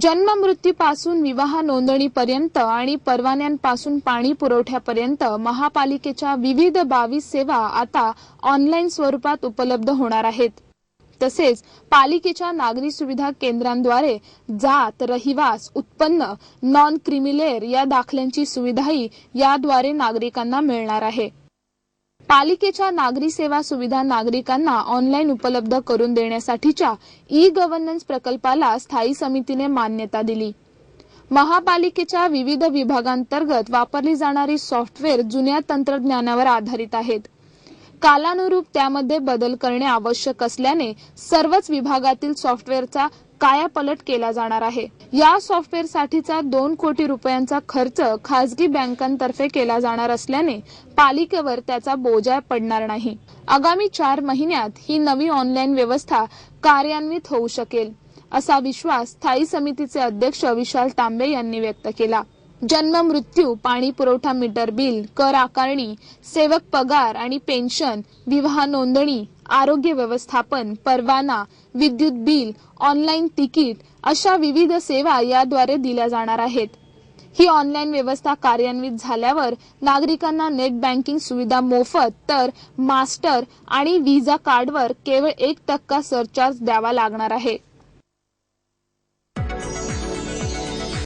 जन्म मृत्यूपासून विवाह नोंदणीपर्यंत आणि परवान्यांपासून पाणी पुरवठ्यापर्यंत महापालिकेच्या विविध बावीस सेवा आता ऑनलाईन स्वरूपात उपलब्ध होणार आहेत. तसेच पालिकेच्या नागरी सुविधा केंद्रांद्वारे जात रहिवास उत्पन्न नॉन क्रिमिलेअर या दाखल्यांची सुविधाही याद्वारे नागरिकांना मिळणार आहे. पालिकेच्या नागरी सेवा सुविधा नागरिकांना ऑनलाईन उपलब्ध करून देण्यासाठीच्या ई गव्हर्नन्स प्रकल्पाला स्थायी समितीने मान्यता दिली. महापालिकेच्या विविध विभागांतर्गत वापरली जाणारी सॉफ्टवेअर जुन्या तंत्रज्ञानावर आधारित आहेत. कालानुरूप त्यामध्ये बदल करणे आवश्यक असल्याने सर्वच विभागातील सॉफ्टवेअरचा कायापलट केला जाणार आहे. या सॉफ्टवेअर साठीचा दोन कोटी रुपयांचा खर्च खासगी बँकांतर्फे केला जाणार असल्याने पालिकेवर त्याचा बोजा पडणार नाही. आगामी चार महिन्यात ही नवी ऑनलाईन व्यवस्था कार्यान्वित होऊ शकेल असा विश्वास स्थायी समितीचे अध्यक्ष विशाल तांबे यांनी व्यक्त केला. जन्म मृत्यू पाणी पुरवठा मीटर बिल कर आकारणी सेवक पगार आणि पेन्शन विवाह नोंदणी आरोग्य व्यवस्थापन परवाना विद्युत बिल ऑनलाईन तिकीट अशा विविध सेवा याद्वारे दिल्या जाणार आहेत. ही ऑनलाईन व्यवस्था कार्यान्वित झाल्यावर नागरिकांना नेट बँकिंग सुविधा मोफत तर मास्टर आणि व्हिसा कार्डवर केवळ एक टक्का सरचार्ज द्यावा लागणार आहे.